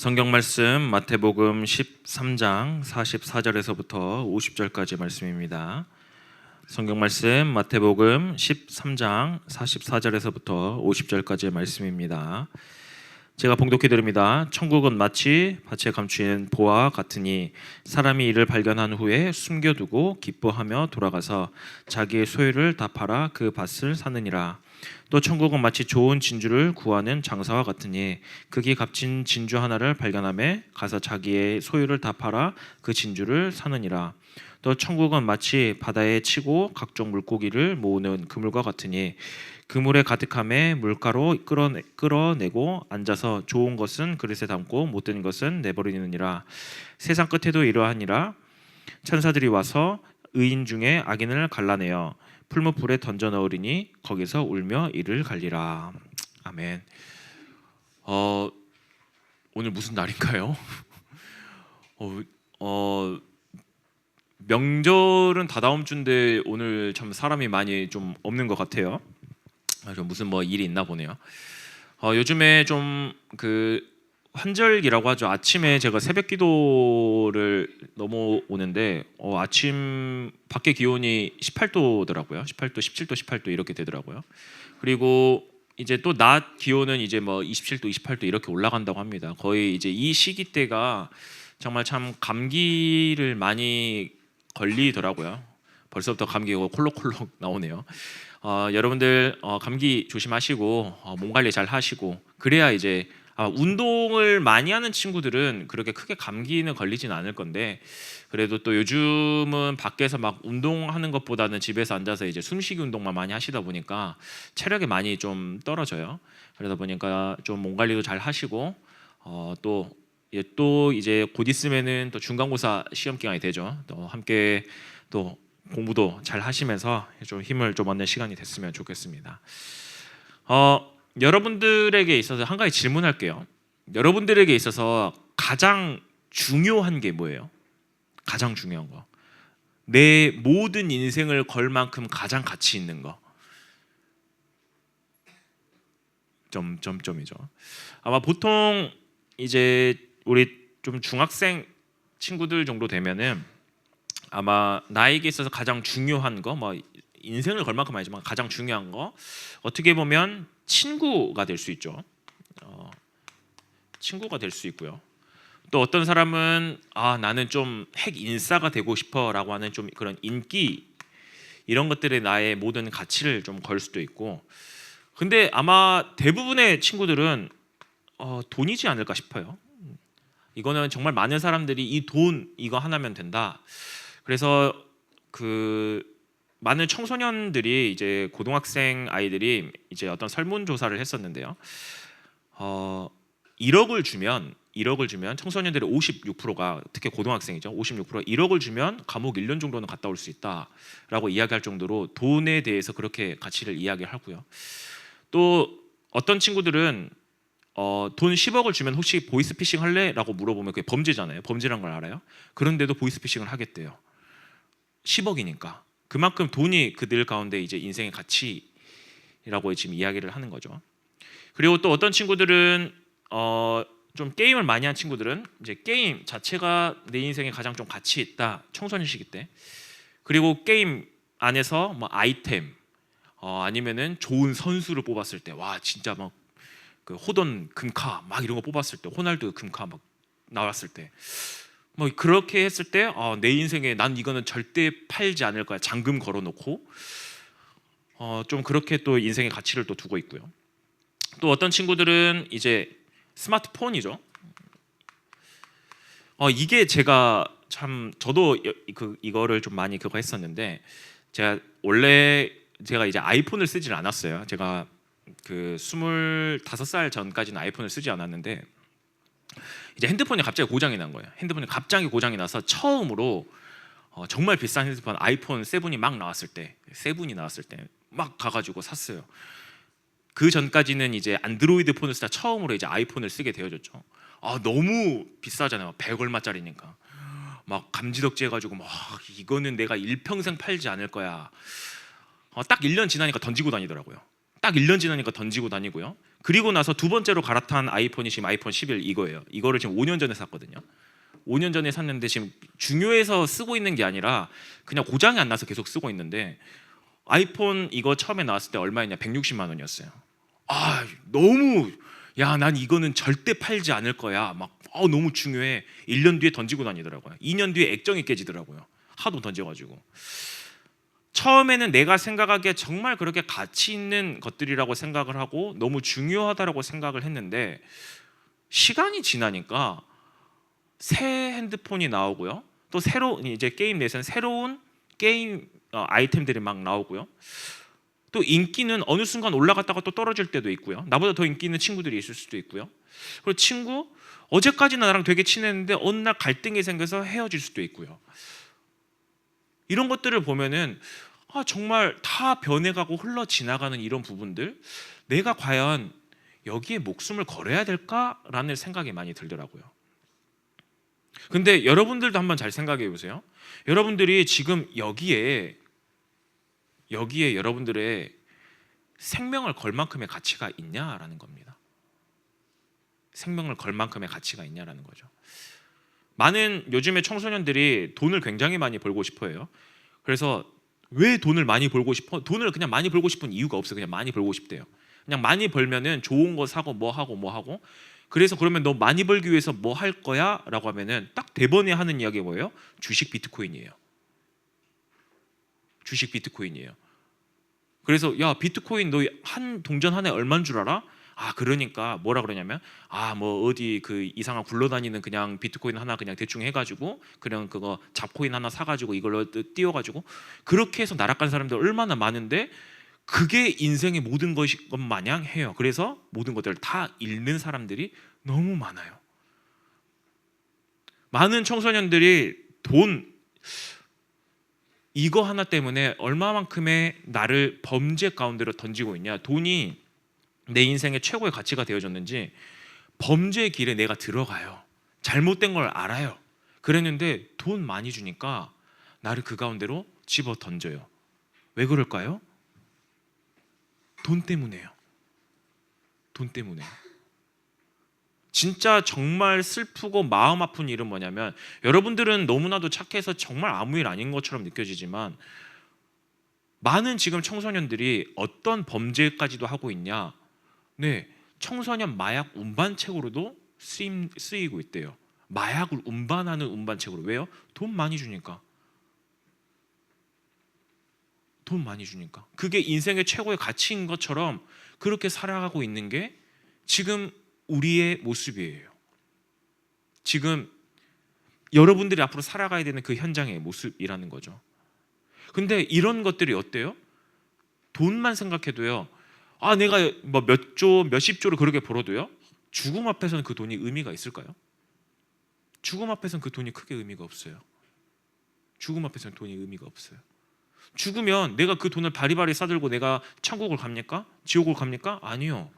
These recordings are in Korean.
성경 말씀 마태복음 13장 44절에서부터 50절까지 말씀입니다. 성경 말씀 마태복음 13장 44절에서부터 50절까지의 말씀입니다. 제가 봉독해 드립니다. 천국은 마치 밭에 감추인 보와 같으니 사람이 이를 발견한 후에 숨겨두고 기뻐하며 돌아가서 자기의 소유를 다 팔아 그 밭을 사느니라. 또 천국은 마치 좋은 진주를 구하는 장사와 같으니 극이 값진 진주 하나를 발견함에 가서 자기의 소유를 다 팔아 그 진주를 사느니라. 또 천국은 마치 바다에 치고 각종 물고기를 모으는 그물과 같으니 그물에 가득함에 물가로 끌어내, 끌어내고 앉아서 좋은 것은 그릇에 담고 못된 것은 내버리느니라. 세상 끝에도 이러하니라. 천사들이 와서 의인 중에 악인을 갈라내어 풀무 불에 던져 넣으리니 거기서 울며 이를 갈리라. 아멘. 어 오늘 무슨 날인가요? 어, 어 명절은 다다음 주인데 오늘 참 사람이 많이 좀 없는 것 같아요. 아, 좀 무슨 뭐 일이 있나 보네요. 어, 요즘에 좀 그 환절기라고 하죠. 아침에 제가 새벽 기도를 넘어오는데 어, 아침 밖에 기온이 18도더라고요. 18도, 17도, 18도 이렇게 되더라고요. 그리고 이제 또 낮 기온은 이제 뭐 27도, 28도 이렇게 올라간다고 합니다. 거의 이제 이 시기 때가 정말 참 감기를 많이 걸리더라고요. 벌써부터 감기가 콜록콜록 나오네요. 어, 여러분들 어, 감기 조심하시고 어, 몸 관리 잘 하시고 그래야 이제 아, 운동을 많이 하는 친구들은 그렇게 크게 감기는 걸리진 않을 건데 그래도 또 요즘은 밖에서 막 운동하는 것보다는 집에서 앉아서 이제 숨쉬기 운동만 많이 하시다 보니까 체력이 많이 좀 떨어져요. 그러다 보니까 좀 몸 관리도 잘 하시고 어, 또 예, 또 이제 곧 있으면은 또 중간고사 시험 기간이 되죠. 또 함께 또 공부도 잘 하시면서 좀 힘을 좀 얻는 시간이 됐으면 좋겠습니다. 어, 여러분들에게 있어서 한 가지 질문할게요. 여러분들에게 있어서 가장 중요한 게 뭐예요? 가장 중요한 거. 내 모든 인생을 걸 만큼 가장 가치 있는 거. 점점점이죠. 아마 보통 이제 우리 좀 중학생 친구들 정도 되면은 아마 나에게 있어서 가장 중요한 거, 뭐 인생을 걸 만큼 아니지만 가장 중요한 거 어떻게 보면 친구가 될 수 있죠. 어, 친구가 될 수 있고요. 또 어떤 사람은 아 나는 좀 핵 인싸가 되고 싶어라고 하는 좀 그런 인기 이런 것들에 나의 모든 가치를 좀 걸 수도 있고. 근데 아마 대부분의 친구들은 어, 돈이지 않을까 싶어요. 이거는 정말 많은 사람들이 이 돈 이거 하나면 된다. 그래서 그 많은 청소년들이 이제 고등학생 아이들이 이제 어떤 설문 조사를 했었는데요. 어 1억을 주면 1억을 주면 청소년들의 56%가 특히 고등학생이죠. 56% 1억을 주면 감옥 1년 정도는 갔다 올 수 있다라고 이야기할 정도로 돈에 대해서 그렇게 가치를 이야기를 하고요. 또 어떤 친구들은 어, 돈 10억을 주면 혹시 보이스피싱 할래?라고 물어보면 그게 범죄잖아요. 범죄란 걸 알아요. 그런데도 보이스피싱을 하겠대요. 10억이니까 그만큼 돈이 그들 가운데 이제 인생의 가치라고 지금 이야기를 하는 거죠. 그리고 또 어떤 친구들은 어, 좀 게임을 많이 한 친구들은 이제 게임 자체가 내 인생에 가장 좀 가치 있다 청소년 시기 때 그리고 게임 안에서 뭐 아이템 어, 아니면은 좋은 선수를 뽑았을 때 와 진짜 막 그 호돈 금카 막 이런 거 뽑았을 때 호날두 금카 막 나왔을 때 뭐 그렇게 했을 때 어, 내 인생에 난 이거는 절대 팔지 않을 거야 잔금 걸어놓고 어, 좀 그렇게 또 인생의 가치를 또 두고 있고요. 또 어떤 친구들은 이제 스마트폰이죠. 어, 이게 제가 참 저도 여- 그 이거를 좀 많이 그거 했었는데 제가 원래 제가 이제 아이폰을 쓰질 않았어요. 제가 그 25살 전까지는 아이폰을 쓰지 않았는데 이제 핸드폰이 갑자기 고장이 난 거예요. 핸드폰이 갑자기 고장이 나서 처음으로 어, 정말 비싼 핸드폰 아이폰 7이 막 나왔을 때, 7이 나왔을 때 막 가가지고 샀어요. 그 전까지는 이제 안드로이드 폰을 쓰다 처음으로 이제 아이폰을 쓰게 되어졌죠. 아 너무 비싸잖아요. 100 얼마짜리니까. 막 감지덕지 해가지고 막 이거는 내가 일평생 팔지 않을 거야. 어, 딱 1년 지나니까 던지고 다니더라고요. 딱 1년 지나니까 던지고 다니고요. 그리고 나서 두 번째로 갈아탄 아이폰이 지금 아이폰 11 이거예요. 이거를 지금 5년 전에 샀거든요. 5년 전에 샀는데 지금 중요해서 쓰고 있는 게 아니라 그냥 고장이 안 나서 계속 쓰고 있는데 아이폰 이거 처음에 나왔을 때 얼마였냐? 160만 원이었어요. 아 너무 야 난 이거는 절대 팔지 않을 거야. 막 어, 너무 중요해. 1년 뒤에 던지고 다니더라고요. 2년 뒤에 액정이 깨지더라고요. 하도 던져 가지고. 처음에는 내가 생각하기에 정말 그렇게 가치 있는 것들이라고 생각을 하고 너무 중요하다라고 생각을 했는데 시간이 지나니까 새 핸드폰이 나오고요. 또 새로 이제 게임 내에서는 새로운 게임 어, 아이템들이 막 나오고요. 또 인기는 어느 순간 올라갔다가 또 떨어질 때도 있고요. 나보다 더 인기 있는 친구들이 있을 수도 있고요. 그리고 친구 어제까지는 나랑 되게 친했는데 어느 날 갈등이 생겨서 헤어질 수도 있고요. 이런 것들을 보면은 아, 정말 다 변해가고 흘러 지나가는 이런 부분들 내가 과연 여기에 목숨을 걸어야 될까라는 생각이 많이 들더라고요. 근데 여러분들도 한번 잘 생각해 보세요. 여러분들이 지금 여기에 여기에 여러분들의 생명을 걸 만큼의 가치가 있냐라는 겁니다. 생명을 걸 만큼의 가치가 있냐라는 거죠. 많은 요즘의 청소년들이 돈을 굉장히 많이 벌고 싶어 해요. 그래서 왜 돈을 많이 벌고 싶어? 돈을 그냥 많이 벌고 싶은 이유가 없어요. 그냥 많이 벌고 싶대요. 그냥 많이 벌면은 좋은 거 사고 뭐 하고 뭐 하고. 그래서 그러면 너 많이 벌기 위해서 뭐 할 거야?라고 하면은 딱 대번에 하는 이야기 뭐예요? 주식 비트코인이에요. 주식 비트코인이에요. 그래서 야 비트코인 너 한 동전 하나에 얼마인 줄 알아? 아 그러니까 뭐라 그러냐면 아 뭐 어디 그 이상한 굴러다니는 그냥 비트코인 하나 그냥 대충 해가지고 그냥 그거 잡코인 하나 사가지고 이걸로 띄워가지고 그렇게 해서 날아간 사람들 얼마나 많은데 그게 인생의 모든 것이 것 마냥 해요. 그래서 모든 것들을 다 잃는 사람들이 너무 많아요. 많은 청소년들이 돈 이거 하나 때문에 얼마만큼의 나를 범죄 가운데로 던지고 있냐? 돈이 내 인생의 최고의 가치가 되어졌는지 범죄의 길에 내가 들어가요. 잘못된 걸 알아요. 그랬는데 돈 많이 주니까 나를 그 가운데로 집어 던져요. 왜 그럴까요? 돈 때문에요. 돈 때문에. 진짜 정말 슬프고 마음 아픈 일은 뭐냐면 여러분들은 너무나도 착해서 정말 아무 일 아닌 것처럼 느껴지지만 많은 지금 청소년들이 어떤 범죄까지도 하고 있냐? 네, 청소년 마약 운반책으로도 쓰임, 쓰이고 있대요. 마약을 운반하는 운반책으로 왜요? 돈 많이 주니까. 돈 많이 주니까. 그게 인생의 최고의 가치인 것처럼 그렇게 살아가고 있는 게 지금 우리의 모습이에요. 지금 여러분들이 앞으로 살아가야 되는 그 현장의 모습이라는 거죠. 근데 이런 것들이 어때요? 돈만 생각해도요. 아, 내가 뭐 몇 조, 몇십 조를 그렇게 벌어도요. 죽음 앞에서는 그 돈이 의미가 있을까요? 죽음 앞에서는 그 돈이 크게 의미가 없어요. 죽음 앞에서는 돈이 의미가 없어요. 죽으면 내가 그 돈을 바리바리 싸들고 내가 천국을 갑니까? 지옥을 갑니까? 아니요.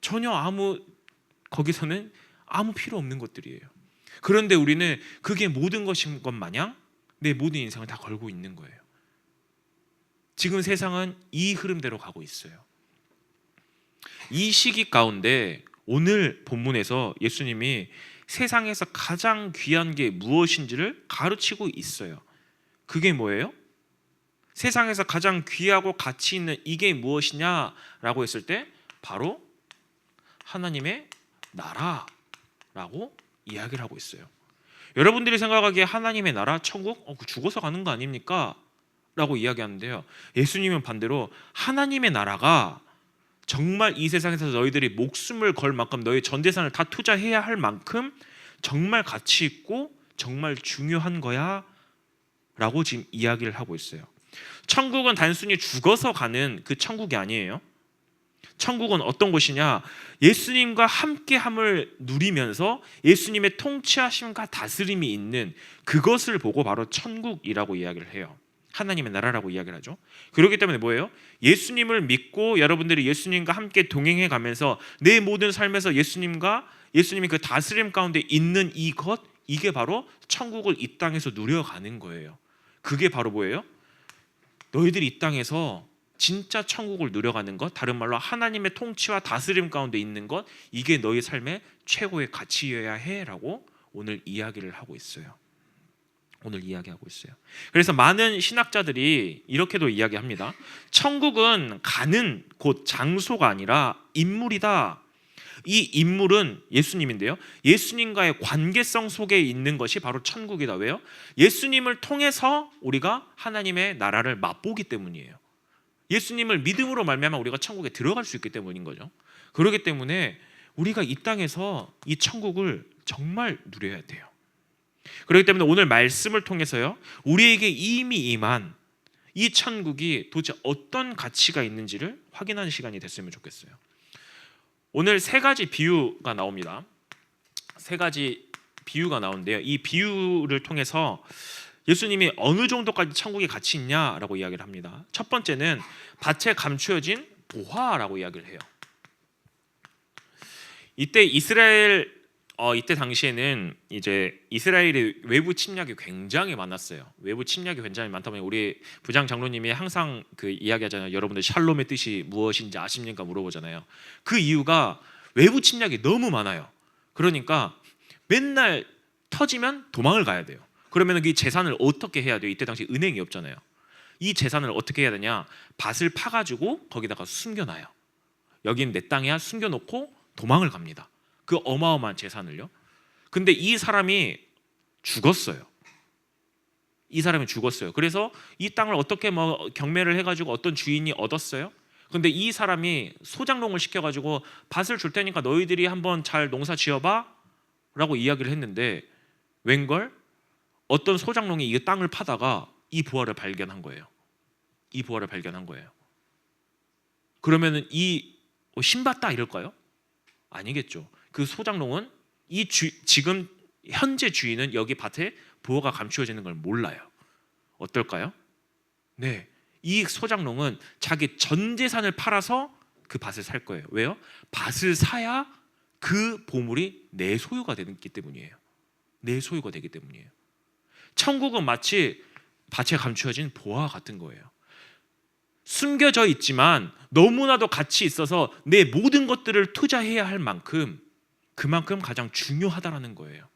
전혀 아무 거기서는 아무 필요 없는 것들이에요. 그런데 우리는 그게 모든 것인 것 마냥 내 모든 인생을 다 걸고 있는 거예요. 지금 세상은 이 흐름대로 가고 있어요. 이 시기 가운데 오늘 본문에서 예수님이 세상에서 가장 귀한 게 무엇인지를 가르치고 있어요. 그게 뭐예요? 세상에서 가장 귀하고 가치 있는 이게 무엇이냐라고 했을 때 바로 하나님의 나라라고 이야기를 하고 있어요. 여러분들이 생각하기에 하나님의 나라, 천국, 어, 그 죽어서 가는 거 아닙니까? 라고 이야기하는데요. 예수님은 반대로 하나님의 나라가 정말 이 세상에서 너희들이 목숨을 걸 만큼 너희 전 재산을 다 투자해야 할 만큼 정말 가치 있고 정말 중요한 거야 라고 지금 이야기를 하고 있어요. 천국은 단순히 죽어서 가는 그 천국이 아니에요. 천국은 어떤 곳이냐? 예수님과 함께함을 누리면서 예수님의 통치하심과 다스림이 있는 그것을 보고 바로 천국이라고 이야기를 해요. 하나님의 나라라고 이야기를 하죠. 그렇기 때문에 뭐예요? 예수님을 믿고 여러분들이 예수님과 함께 동행해 가면서 내 모든 삶에서 예수님과 예수님이 그 다스림 가운데 있는 이것 이게 바로 천국을 이 땅에서 누려가는 거예요. 그게 바로 뭐예요? 너희들이 이 땅에서 진짜 천국을 누려가는 것, 다른 말로 하나님의 통치와 다스림 가운데 있는 것, 이게 너의 삶의 최고의 가치여야 해라고 오늘 이야기를 하고 있어요. 오늘 이야기하고 있어요. 그래서 많은 신학자들이 이렇게도 이야기합니다. 천국은 가는 곳 장소가 아니라 인물이다. 이 인물은 예수님인데요. 예수님과의 관계성 속에 있는 것이 바로 천국이다. 왜요? 예수님을 통해서 우리가 하나님의 나라를 맛보기 때문이에요. 예수님을 믿음으로 말미암아 우리가 천국에 들어갈 수 있기 때문인 거죠. 그렇기 때문에 우리가 이 땅에서 이 천국을 정말 누려야 돼요. 그렇기 때문에 오늘 말씀을 통해서요. 우리에게 이미 임한 이 천국이 도대체 어떤 가치가 있는지를 확인하는 시간이 됐으면 좋겠어요. 오늘 세 가지 비유가 나옵니다. 세 가지 비유가 나오는데요. 이 비유를 통해서 예수님이 어느 정도까지 천국의 가치 있냐라고 이야기를 합니다. 첫 번째는 밭에 감추어진 보화라고 이야기를 해요. 이때 이스라엘 어, 이때 당시에는 이제 이스라엘의 외부 침략이 굉장히 많았어요. 외부 침략이 굉장히 많다 보니 우리 부장 장로님이 항상 그 이야기하잖아요. 여러분들 샬롬의 뜻이 무엇인지 아십니까 물어보잖아요. 그 이유가 외부 침략이 너무 많아요. 그러니까 맨날 터지면 도망을 가야 돼요. 그러면 이 재산을 어떻게 해야 돼요? 이때 당시 은행이 없잖아요. 이 재산을 어떻게 해야 되냐? 밭을 파가지고 거기다가 숨겨놔요. 여긴 내 땅이야 숨겨놓고 도망을 갑니다. 그 어마어마한 재산을요. 근데 이 사람이 죽었어요. 이 사람이 죽었어요. 그래서 이 땅을 어떻게 뭐 경매를 해가지고 어떤 주인이 얻었어요. 근데 이 사람이 소장농을 시켜가지고 밭을 줄 테니까 너희들이 한번 잘 농사 지어봐 라고 이야기를 했는데 웬걸 어떤 소장농이 이 땅을 파다가 이 부활을 발견한 거예요. 이 부활을 발견한 거예요. 그러면은 이 어, 신봤다 이럴까요? 아니겠죠. 그 소장농은 이 주, 지금 현재 주인은 여기 밭에 부호가 감추어지는 걸 몰라요. 어떨까요? 네, 이 소장농은 자기 전 재산을 팔아서 그 밭을 살 거예요. 왜요? 밭을 사야 그 보물이 내 소유가 되기 때문이에요. 내 소유가 되기 때문이에요. 천국은 마치 밭에 감추어진 보화 같은 거예요. 숨겨져 있지만 너무나도 가치 있어서 내 모든 것들을 투자해야 할 만큼 그만큼 가장 중요하다라는 거예요.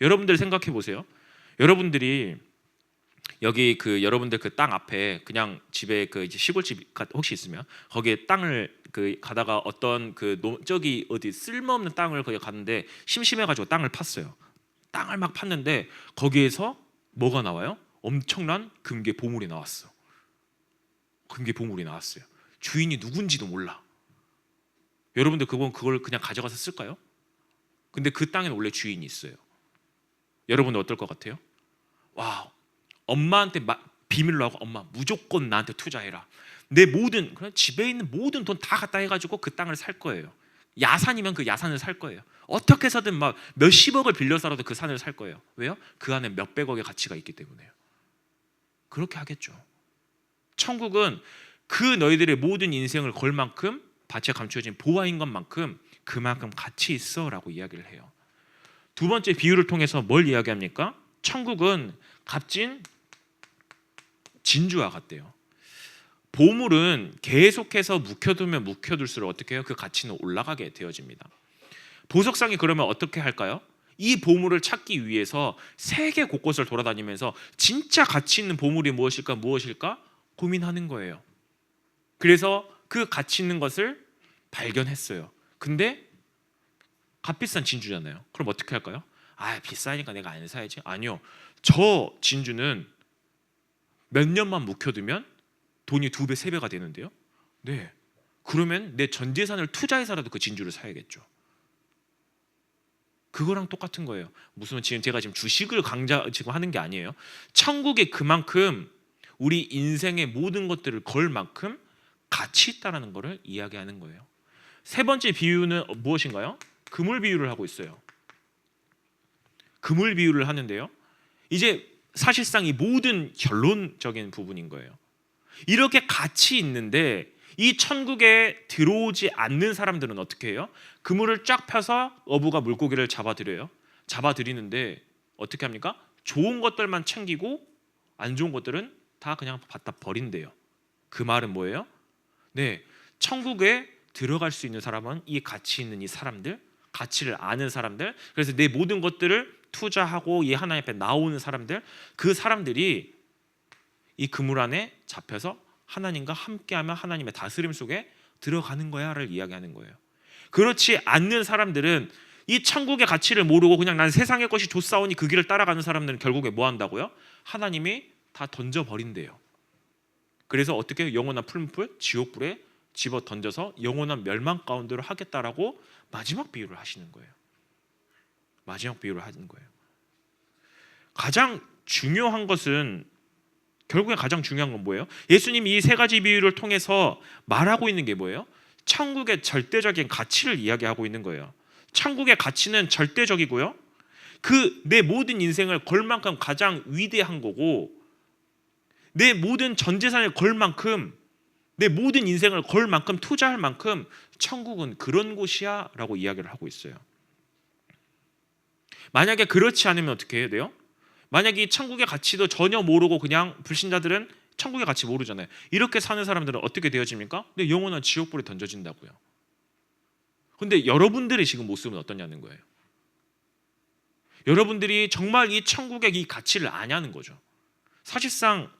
여러분들 생각해 보세요. 여러분들이 여기 그 여러분들 그 땅 앞에 그냥 집에 그 이제 시골집 혹시 있으면 거기에 땅을 그 가다가 어떤 그 노, 저기 어디 쓸모없는 땅을 거기 갔는데 심심해 가지고 땅을 팠어요. 땅을 막 팠는데 거기에서 뭐가 나와요? 엄청난 금괴 보물이 나왔어. 금괴 보물이 나왔어요. 주인이 누군지도 몰라. 여러분들 그건 그걸 그냥 가져가서 쓸까요? 근데 그 땅에는 원래 주인이 있어요. 여러분들 어떨 것 같아요? 와, 엄마한테 마, 비밀로 하고 엄마 무조건 나한테 투자해라. 내 모든 그냥 집에 있는 모든 돈 다 갖다 해가지고 그 땅을 살 거예요. 야산이면 그 야산을 살 거예요. 어떻게 해서든 막 몇십억을 빌려서라도 그 산을 살 거예요. 왜요? 그 안에 몇백억의 가치가 있기 때문에요. 그렇게 하겠죠. 천국은 그 너희들의 모든 인생을 걸 만큼 밭에 감추어진 보화인 것만큼 그만큼 가치 있어라고 이야기를 해요. 두 번째 비유를 통해서 뭘 이야기합니까? 천국은 값진 진주와 같대요. 보물은 계속해서 묵혀두면 묵혀둘수록 어떻게 해요? 그 가치는 올라가게 되어집니다. 보석상이 그러면 어떻게 할까요? 이 보물을 찾기 위해서 세계 곳곳을 돌아다니면서 진짜 가치 있는 보물이 무엇일까 무엇일까 고민하는 거예요. 그래서 그 가치 있는 것을 발견했어요. 근데 값비싼 진주잖아요. 그럼 어떻게 할까요? 아 비싸니까 내가 안 사야지. 아니요. 저 진주는 몇 년만 묵혀두면 돈이 두 배, 세 배가 되는데요. 네. 그러면 내 전 재산을 투자해서라도 그 진주를 사야겠죠. 그거랑 똑같은 거예요. 무슨 지금 제가 지금 주식을 강자 지금 하는 게 아니에요. 천국에 그만큼 우리 인생의 모든 것들을 걸 만큼 가치 있다라는 것을 이야기하는 거예요. 세 번째 비유는 무엇인가요? 그물 비유를 하고 있어요. 그물 비유를 하는데요. 이제 사실상 이 모든 결론적인 부분인 거예요. 이렇게 가치 있는데 이 천국에 들어오지 않는 사람들은 어떻게 해요? 그물을 쫙 펴서 어부가 물고기를 잡아들여요. 잡아들이는데 어떻게 합니까? 좋은 것들만 챙기고 안 좋은 것들은 다 그냥 갖다 버린대요. 그 말은 뭐예요? 네, 천국에 들어갈 수 있는 사람은 이 가치 있는 이 사람들, 가치를 아는 사람들, 그래서 내 모든 것들을 투자하고 이 하나님 앞에 나오는 사람들, 그 사람들이 이 그물 안에 잡혀서 하나님과 함께하며 하나님의 다스림 속에 들어가는 거야를 이야기하는 거예요. 그렇지 않는 사람들은 이 천국의 가치를 모르고 그냥 난 세상의 것이 좋사오니 그 길을 따라가는 사람들은 결국에 뭐 한다고요? 하나님이 다 던져 버린대요. 그래서 어떻게 영원한 풀무풀 지옥불에 집어 던져서 영원한 멸망 가운데로 하겠다라고 마지막 비유를 하시는 거예요. 마지막 비유를 하는 거예요. 가장 중요한 것은 결국에 가장 중요한 건 뭐예요? 예수님이 이 세 가지 비유를 통해서 말하고 있는 게 뭐예요? 천국의 절대적인 가치를 이야기하고 있는 거예요. 천국의 가치는 절대적이고요. 그 내 모든 인생을 걸 만큼 가장 위대한 거고 내 모든 전 재산을 걸 만큼 내 모든 인생을 걸 만큼 투자할 만큼 천국은 그런 곳이야라고 이야기를 하고 있어요. 만약에 그렇지 않으면 어떻게 해야 돼요? 만약에 이 천국의 가치도 전혀 모르고 그냥 불신자들은 천국의 가치 모르잖아요. 이렇게 사는 사람들은 어떻게 되어집니까? 네, 영원한 지옥불에 던져진다고요. 근데 여러분들의 지금 모습은 어떠냐는 거예요. 여러분들이 정말 이 천국의 이 가치를 아냐는 거죠. 사실상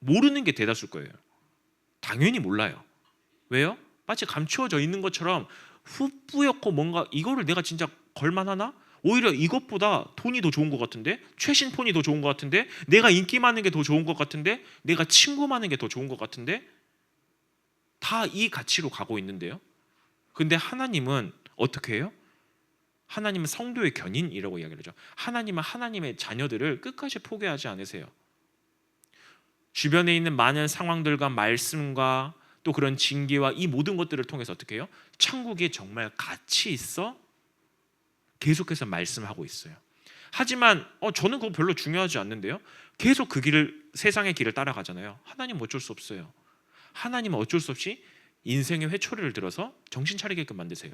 모르는 게 대다수일 거예요. 당연히 몰라요. 왜요? 마치 감추어져 있는 것처럼 후뿌옇고 뭔가 이거를 내가 진짜 걸만하나? 오히려 이것보다 돈이 더 좋은 것 같은데 최신 폰이 더 좋은 것 같은데 내가 인기 많은 게 더 좋은 것 같은데 내가 친구 많은 게 더 좋은 것 같은데 다 이 가치로 가고 있는데요. 근데 하나님은 어떻게 해요? 하나님은 성도의 견인이라고 이야기를 하죠. 하나님은 하나님의 자녀들을 끝까지 포기하지 않으세요. 주변에 있는 많은 상황들과 말씀과 또 그런 징계와 이 모든 것들을 통해서 어떻게 해요? 천국이 정말 가치 있어 계속해서 말씀하고 있어요. 하지만 어, 저는 그거 별로 중요하지 않는데요. 계속 그 길을 세상의 길을 따라가잖아요. 하나님 어쩔 수 없어요. 하나님은 어쩔 수 없이 인생의 회초리를 들어서 정신 차리게끔 만드세요.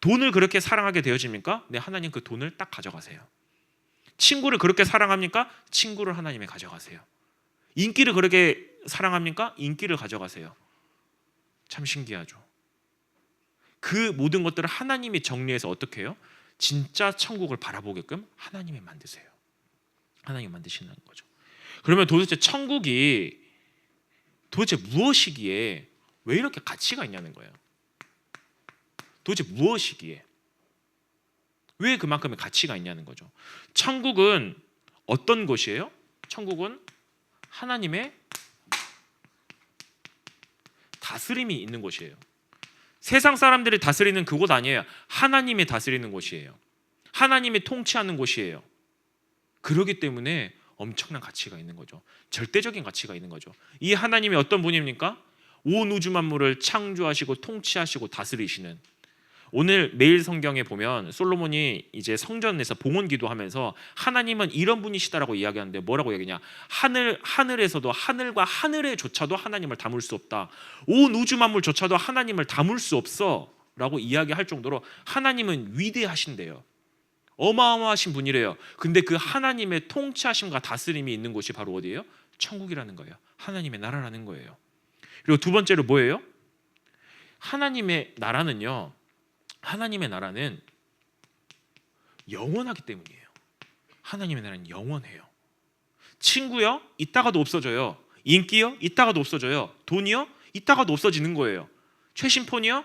돈을 그렇게 사랑하게 되어집니까? 네, 하나님 그 돈을 딱 가져가세요. 친구를 그렇게 사랑합니까? 친구를 하나님이 가져가세요. 인기를 그렇게 사랑합니까? 인기를 가져가세요. 참 신기하죠. 그 모든 것들을 하나님이 정리해서 어떻게 해요? 진짜 천국을 바라보게끔 하나님이 만드세요. 하나님 만드시는 거죠. 그러면 도대체 천국이 도대체 무엇이기에 왜 이렇게 가치가 있냐는 거예요. 도대체 무엇이기에 왜 그만큼의 가치가 있냐는 거죠. 천국은 어떤 곳이에요? 천국은 하나님의 다스림이 있는 곳이에요. 세상 사람들이 다스리는 그곳 아니에요. 하나님이 다스리는 곳이에요. 하나님이 통치하는 곳이에요. 그러기 때문에 엄청난 가치가 있는 거죠. 절대적인 가치가 있는 거죠. 이 하나님이 어떤 분입니까? 온 우주 만물을 창조하시고 통치하시고 다스리시는 오늘 매일 성경에 보면 솔로몬이 이제 성전에서 봉헌 기도하면서 하나님은 이런 분이시다라고 이야기하는데 뭐라고 얘기냐? 하늘 하늘에서도 하늘과 하늘에조차도 하나님을 담을 수 없다. 온 우주 만물조차도 하나님을 담을 수 없어라고 이야기할 정도로 하나님은 위대하신데요. 어마어마하신 분이래요. 근데 그 하나님의 통치하심과 다스림이 있는 곳이 바로 어디예요? 천국이라는 거예요. 하나님의 나라라는 거예요. 그리고 두 번째로 뭐예요? 하나님의 나라는요. 하나님의 나라는 영원하기 때문이에요. 하나님의 나라는 영원해요. 친구요? 있다가도 없어져요. 인기요? 있다가도 없어져요. 돈이요? 있다가도 없어지는 거예요. 최신 폰이요?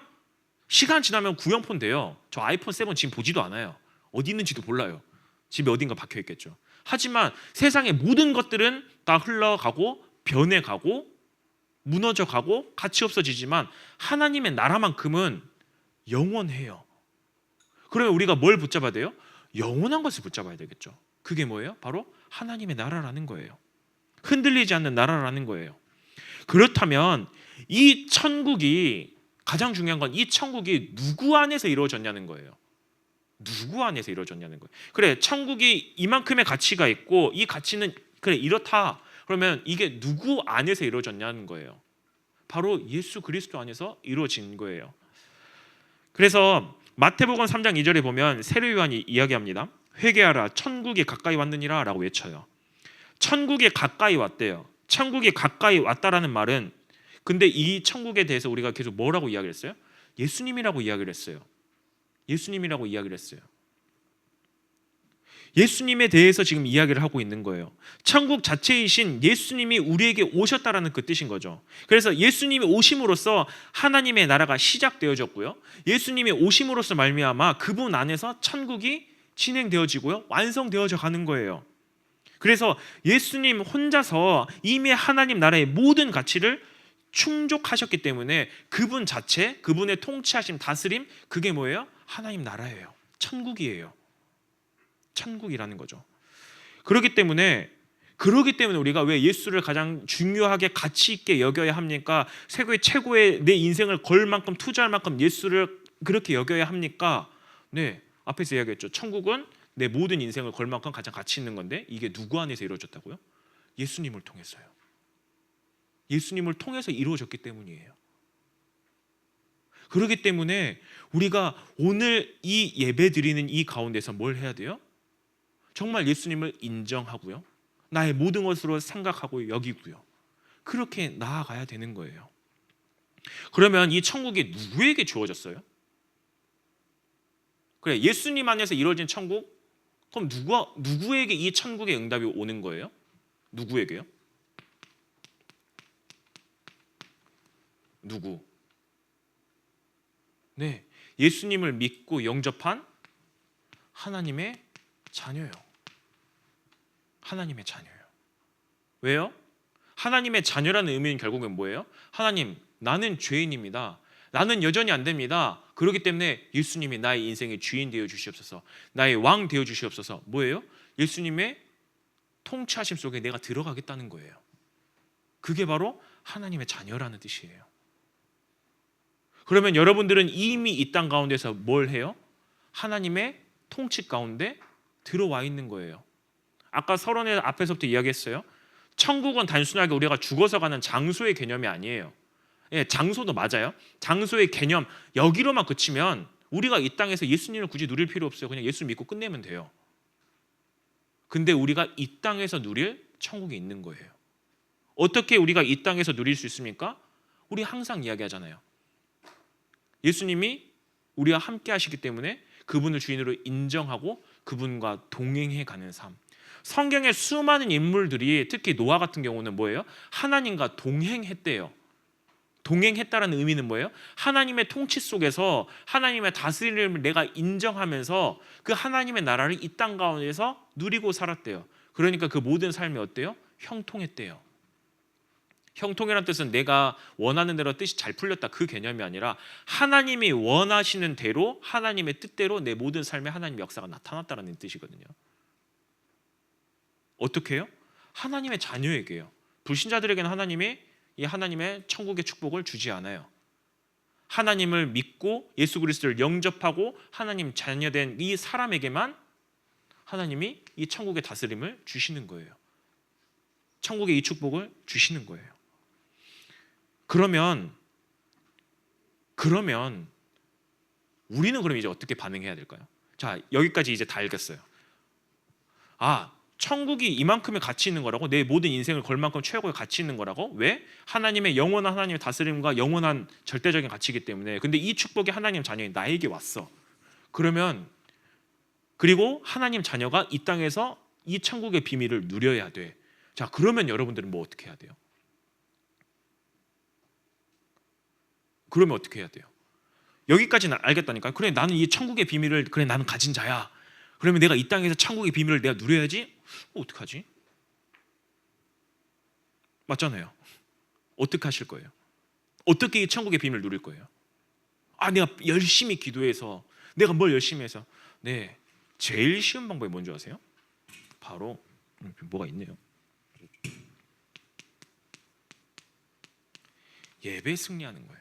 시간 지나면 구형폰 돼요. 저 아이폰 7 지금 보지도 않아요. 어디 있는지도 몰라요. 집에 어딘가 박혀 있겠죠. 하지만 세상의 모든 것들은 다 흘러가고 변해가고 무너져가고 가치 없어지지만 하나님의 나라만큼은 영원해요. 그러면 우리가 뭘 붙잡아야 돼요? 영원한 것을 붙잡아야 되겠죠. 그게 뭐예요? 바로 하나님의 나라라는 거예요. 흔들리지 않는 나라라는 거예요. 그렇다면 이 천국이 가장 중요한 건 이 천국이 누구 안에서 이루어졌냐는 거예요. 누구 안에서 이루어졌냐는 거예요. 그래, 천국이 이만큼의 가치가 있고 이 가치는 그래 이렇다. 그러면 이게 누구 안에서 이루어졌냐는 거예요. 바로 예수 그리스도 안에서 이루어진 거예요. 그래서 마태복음 3장 2절에 보면 세례 요한이 이야기합니다. 회개하라 천국이 가까이 왔느니라라고 외쳐요. 천국이 가까이 왔대요. 천국이 가까이 왔다라는 말은 근데 이 천국에 대해서 우리가 계속 뭐라고 이야기를 했어요? 예수님이라고 이야기를 했어요. 예수님이라고 이야기를 했어요. 예수님에 대해서 지금 이야기를 하고 있는 거예요. 천국 자체이신 예수님이 우리에게 오셨다라는 그 뜻인 거죠. 그래서 예수님이 오심으로써 하나님의 나라가 시작되어졌고요. 예수님이 오심으로써 말미암아 그분 안에서 천국이 진행되어지고요. 완성되어져 가는 거예요. 그래서 예수님 혼자서 이미 하나님 나라의 모든 가치를 충족하셨기 때문에 그분 자체, 그분의 통치하심, 다스림 그게 뭐예요? 하나님 나라예요. 천국이에요. 천국이라는 거죠. 그렇기 때문에 그러기 때문에 우리가 왜 예수를 가장 중요하게 가치 있게 여겨야 합니까? 세계 최고의 내 인생을 걸 만큼 투자할 만큼 예수를 그렇게 여겨야 합니까? 네, 앞에서 이야기했죠. 천국은 내 모든 인생을 걸 만큼 가장 가치 있는 건데 이게 누구 안에서 이루어졌다고요? 예수님을 통해서요. 예수님을 통해서 이루어졌기 때문이에요. 그렇기 때문에 우리가 오늘 이 예배 드리는 이 가운데서 뭘 해야 돼요? 정말 예수님을 인정하고요. 나의 모든 것으로 생각하고 여기고요. 그렇게 나아가야 되는 거예요. 그러면 이 천국이 누구에게 주어졌어요? 그래 예수님 안에서 이루어진 천국 그럼 누가 누구에게 이 천국의 응답이 오는 거예요? 누구에게요? 누구? 네, 예수님을 믿고 영접한 하나님의 자녀요. 하나님의 자녀요. 왜요? 하나님의 자녀라는 의미는 결국은 뭐예요? 하나님, 나는 죄인입니다. 나는 여전히 안 됩니다. 그렇기 때문에 예수님이 나의 인생의 주인 되어 주시옵소서. 나의 왕 되어 주시옵소서. 뭐예요? 예수님의 통치하심 속에 내가 들어가겠다는 거예요. 그게 바로 하나님의 자녀라는 뜻이에요. 그러면 여러분들은 이미 이 땅 가운데서 뭘 해요? 하나님의 통치 가운데 들어와 있는 거예요. 아까 서론의 앞에서부터 이야기했어요. 천국은 단순하게 우리가 죽어서 가는 장소의 개념이 아니에요. 예, 장소도 맞아요. 장소의 개념 여기로만 그치면 우리가 이 땅에서 예수님을 굳이 누릴 필요 없어요. 그냥 예수 믿고 끝내면 돼요. 근데 우리가 이 땅에서 누릴 천국이 있는 거예요. 어떻게 우리가 이 땅에서 누릴 수 있습니까? 우리 항상 이야기하잖아요. 예수님이 우리와 함께 하시기 때문에 그분을 주인으로 인정하고 그분과 동행해 가는 삶. 성경의 수많은 인물들이 특히 노아 같은 경우는 뭐예요? 하나님과 동행했대요. 동행했다라는 의미는 뭐예요? 하나님의 통치 속에서 하나님의 다스림을 내가 인정하면서 그 하나님의 나라를 이 땅 가운데서 누리고 살았대요. 그러니까 그 모든 삶이 어때요? 형통했대요. 형통이란 뜻은 내가 원하는 대로 뜻이 잘 풀렸다 그 개념이 아니라 하나님이 원하시는 대로 하나님의 뜻대로 내 모든 삶에 하나님의 역사가 나타났다라는 뜻이거든요. 어떻게 해요? 하나님의 자녀에게요. 불신자들에게는 하나님이 이 하나님의 천국의 축복을 주지 않아요. 하나님을 믿고 예수 그리스도를 영접하고 하나님 자녀된 이 사람에게만 하나님이 이 천국의 다스림을 주시는 거예요. 천국의 이 축복을 주시는 거예요. 그러면 그러면 우리는 그럼 이제 어떻게 반응해야 될까요? 자, 여기까지 이제 다 읽었어요. 아, 천국이 이만큼의 가치 있는 거라고? 내 모든 인생을 걸 만큼 최고의 가치 있는 거라고? 왜? 하나님의 영원한 하나님의 다스림과 영원한 절대적인 가치이기 때문에. 근데 이 축복이 하나님 자녀인 나에게 왔어. 그러면 그리고 하나님 자녀가 이 땅에서 이 천국의 비밀을 누려야 돼 자 그러면 여러분들은 뭐 어떻게 해야 돼요 그러면 어떻게 해야 돼요 여기까지는 알겠다니까 그래 나는 이 천국의 비밀을 그래 나는 가진 자야 그러면 내가 이 땅에서 천국의 비밀을 내가 누려야지 어, 어떡하지? 맞잖아요. 어떻게 하실 거예요? 어떻게 이 천국의 비밀을 누릴 거예요? 아, 내가 열심히 기도해서 내가 뭘 열심히 해서 네, 제일 쉬운 방법이 뭔지 아세요? 바로 음, 뭐가 있네요. 예배 승리하는 거예요.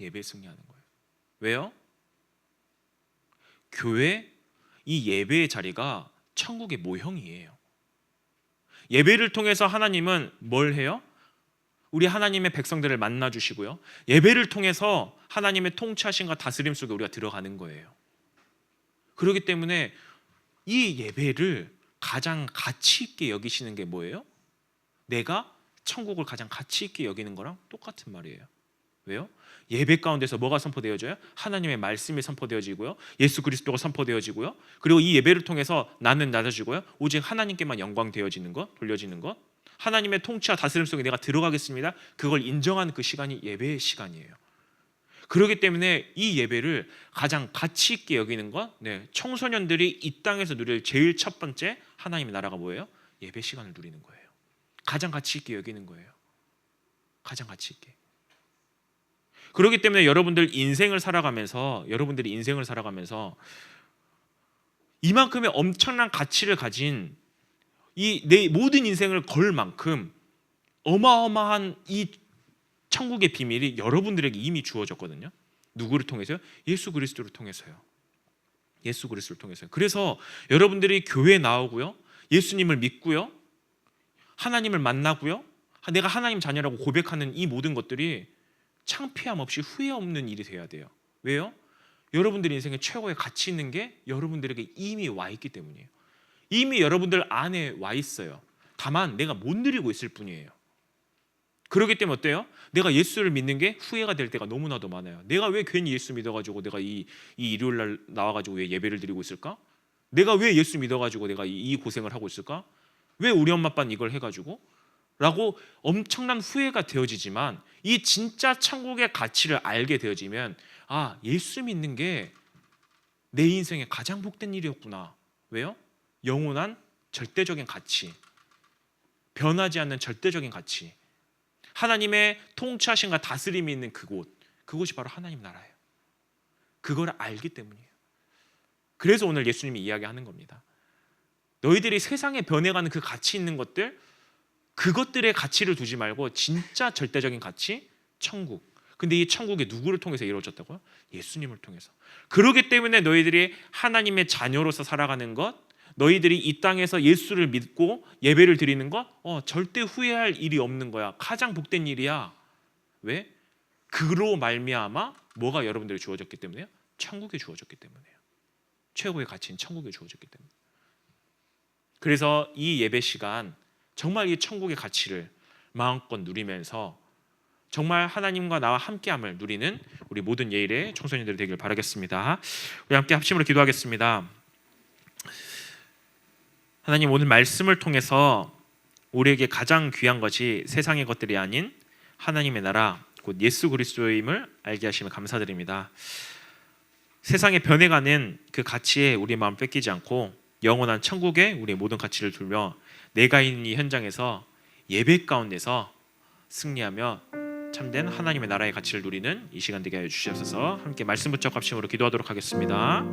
예배 승리하는 거예요. 왜요? 교회 이 예배의 자리가 천국의 모형이에요. 예배를 통해서 하나님은 뭘 해요? 우리 하나님의 백성들을 만나 주시고요. 예배를 통해서 하나님의 통치하심과 다스림 속에 우리가 들어가는 거예요. 그렇기 때문에 이 예배를 가장 가치 있게 여기시는 게 뭐예요? 내가 천국을 가장 가치 있게 여기는 거랑 똑같은 말이에요. 왜요? 예배 가운데서 뭐가 선포되어져요? 하나님의 말씀이 선포되어지고요. 예수 그리스도가 선포되어지고요. 그리고 이 예배를 통해서 나는 낮아지고요. 오직 하나님께만 영광 되어지는 것, 돌려지는 것. 하나님의 통치와 다스림 속에 내가 들어가겠습니다. 그걸 인정하는 그 시간이 예배의 시간이에요. 그렇기 때문에 이 예배를 가장 가치 있게 여기는 것, 네, 청소년들이 이 땅에서 누릴 제일 첫 번째 하나님의 나라가 뭐예요? 예배 시간을 누리는 거예요. 가장 가치 있게 여기는 거예요. 가장 가치 있게. 그렇기 때문에 여러분들 인생을 살아가면서 여러분들이 인생을 살아가면서 이만큼의 엄청난 가치를 가진 이 내 모든 인생을 걸 만큼 어마어마한 이 천국의 비밀이 여러분들에게 이미 주어졌거든요. 누구를 통해서요? 예수 그리스도를 통해서요. 예수 그리스도를 통해서요. 그래서 여러분들이 교회에 나오고요. 예수님을 믿고요. 하나님을 만나고요. 내가 하나님 자녀라고 고백하는 이 모든 것들이 창피함 없이 후회 없는 일이 돼야 돼요. 왜요? 여러분들 인생에 최고의 가치 있는 게 여러분들에게 이미 와 있기 때문이에요. 이미 여러분들 안에 와 있어요. 다만 내가 못 누리고 있을 뿐이에요. 그렇기 때문에 어때요? 내가 예수를 믿는 게 후회가 될 때가 너무나도 많아요. 내가 왜 괜히 예수 믿어가지고 내가 이, 이 일요일 날 나와가지고 왜 예배를 드리고 있을까? 내가 왜 예수 믿어가지고 내가 이, 이 고생을 하고 있을까? 왜 우리 엄마 아빠는 이걸 해가지고? 라고 엄청난 후회가 되어지지만 이 진짜 천국의 가치를 알게 되어지면 아 예수 믿는 게 내 인생에 가장 복된 일이었구나. 왜요? 영원한 절대적인 가치. 변하지 않는 절대적인 가치. 하나님의 통치하심과 다스림이 있는 그곳. 그곳이 바로 하나님 나라예요. 그걸 알기 때문이에요. 그래서 오늘 예수님이 이야기하는 겁니다. 너희들이 세상에 변해가는 그 가치 있는 것들 그것들의 가치를 두지 말고 진짜 절대적인 가치 천국. 근데 이 천국이 누구를 통해서 이루어졌다고요? 예수님을 통해서. 그러기 때문에 너희들이 하나님의 자녀로서 살아가는 것, 너희들이 이 땅에서 예수를 믿고 예배를 드리는 것, 어, 절대 후회할 일이 없는 거야. 가장 복된 일이야. 왜? 그로 말미암아 뭐가 여러분들이 주어졌기 때문에요? 천국에 주어졌기 때문에요. 최고의 가치인 천국에 주어졌기 때문에. 그래서 이 예배 시간 정말 이 천국의 가치를 마음껏 누리면서 정말 하나님과 나와 함께함을 누리는 우리 모든 예일의 청소년들이 되길 바라겠습니다. 우리 함께 합심으로 기도하겠습니다. 하나님 오늘 말씀을 통해서 우리에게 가장 귀한 것이 세상의 것들이 아닌 하나님의 나라 곧 예수 그리스도임을 알게 하심을 감사드립니다. 세상에 변해가는 그 가치에 우리 마음 뺏기지 않고 영원한 천국에 우리의 모든 가치를 두며 내가 있는 이 현장에서 예배 가운데서 승리하며 참된 하나님의 나라의 가치를 누리는 이 시간 되게 하여 주시옵소서. 함께 말씀 붙잡고 합심으로 기도하도록 하겠습니다.